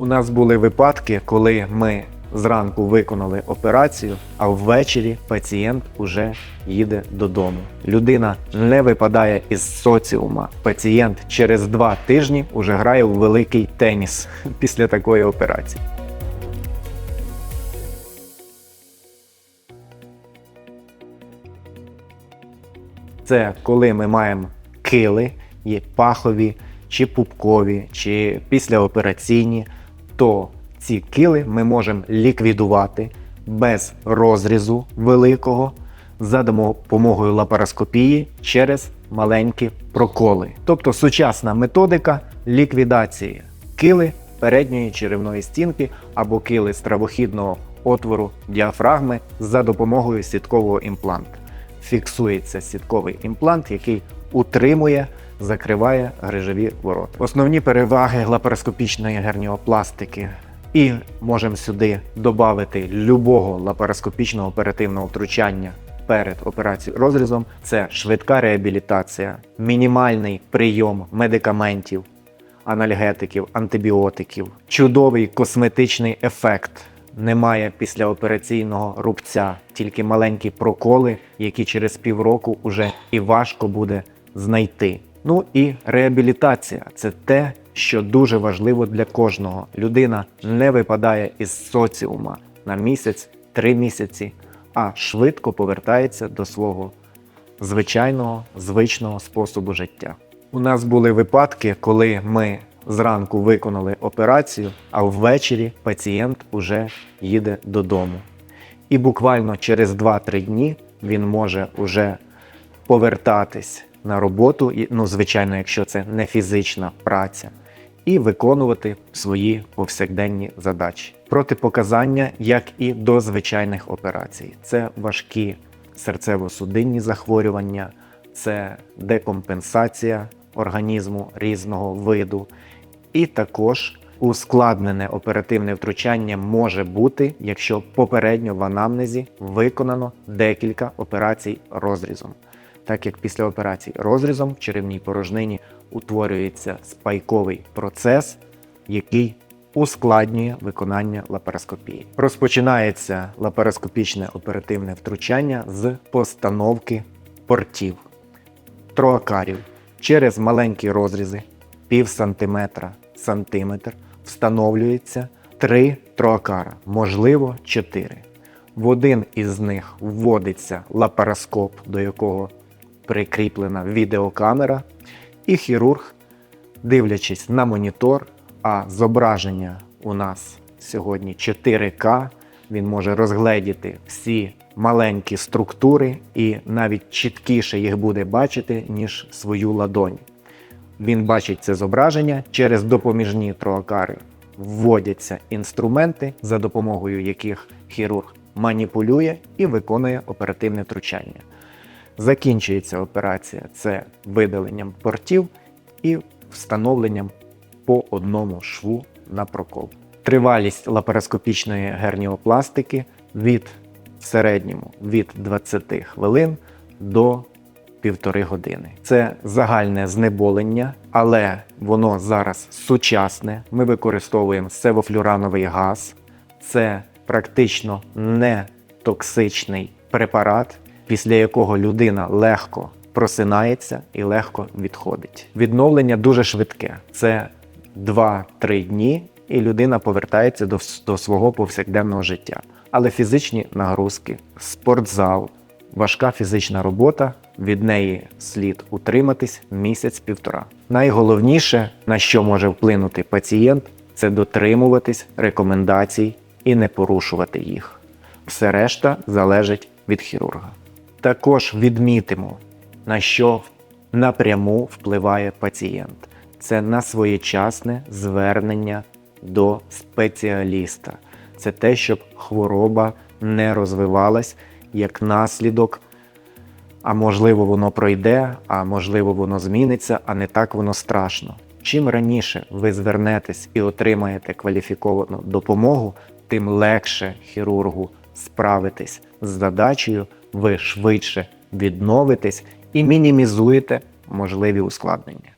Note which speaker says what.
Speaker 1: У нас були випадки, коли ми зранку виконали операцію, а ввечері пацієнт уже їде додому. Людина не випадає із соціума. Пацієнт через два тижні уже грає у великий теніс після такої операції. Це коли ми маємо кили, є пахові, чи пупкові, чи післяопераційні, то ці кили ми можемо ліквідувати без розрізу великого за допомогою лапароскопії через маленькі проколи. Тобто сучасна методика ліквідації кили передньої черевної стінки або кили стравохідного отвору діафрагми за допомогою сіткового імпланта фіксується сітковий імплант, який утримує, закриває грижові ворота. Основні переваги лапароскопічної герніопластики. І можемо сюди додати любого лапароскопічного оперативного втручання перед операцією розрізом. Це швидка реабілітація, мінімальний прийом медикаментів, анальгетиків, антибіотиків, чудовий косметичний ефект. Немає післяопераційного рубця, тільки маленькі проколи, які через півроку уже і важко буде знайти. Ну і реабілітація це те, що дуже важливо для кожного. Людина не випадає із соціума на місяць, три місяці, а швидко повертається до свого звичайного звичного способу життя. У нас були випадки, коли ми зранку виконали операцію, а ввечері пацієнт уже їде додому. І буквально через 2-3 дні він може уже повертатись на роботу, ну, звичайно, якщо це не фізична праця, і виконувати свої повсякденні задачі. Протипоказання, як і до звичайних операцій. Це важкі серцево-судинні захворювання, це декомпенсація організму різного виду, і також ускладнене оперативне втручання може бути, якщо попередньо в анамнезі виконано декілька операцій розрізом. Так як після операцій розрізом в черевній порожнині утворюється спайковий процес, який ускладнює виконання лапароскопії. Розпочинається лапароскопічне оперативне втручання з постановки портів троакарів через маленькі розрізи пів сантиметра сантиметр встановлюється три троакара, можливо, чотири. В один із них вводиться лапароскоп, до якого прикріплена відеокамера, і хірург, дивлячись на монітор, а зображення у нас сьогодні 4К, він може розгледіти всі маленькі структури і навіть чіткіше їх буде бачити, ніж свою ладонь. Він бачить це зображення через допоміжні троакари. Вводяться інструменти, за допомогою яких хірург маніпулює і виконує оперативне втручання. Закінчується операція це видаленням портів і встановленням по одному шву на прокол. Тривалість лапароскопічної герніопластики від в середньому від 20 хвилин до півтори години. Це загальне знеболення, але воно зараз сучасне. Ми використовуємо севофлюрановий газ. Це практично не токсичний препарат, після якого людина легко просинається і легко відходить. Відновлення дуже швидке. Це 2-3 дні, і людина повертається до, до свого повсякденного життя. Але фізичні нагрузки, спортзал, важка фізична робота, від неї слід утриматись місяць-півтора. Найголовніше, на що може вплинути пацієнт, це дотримуватись рекомендацій і не порушувати їх. Все решта залежить від хірурга. Також відмітимо, на що напряму впливає пацієнт. Це на своєчасне звернення до спеціаліста. Це те, щоб хвороба не розвивалась як наслідок, а можливо, воно пройде, а можливо, воно зміниться, а не так воно страшно. Чим раніше ви звернетесь і отримаєте кваліфіковану допомогу, тим легше хірургу справитись з задачею, ви швидше відновитесь і мінімізуєте можливі ускладнення.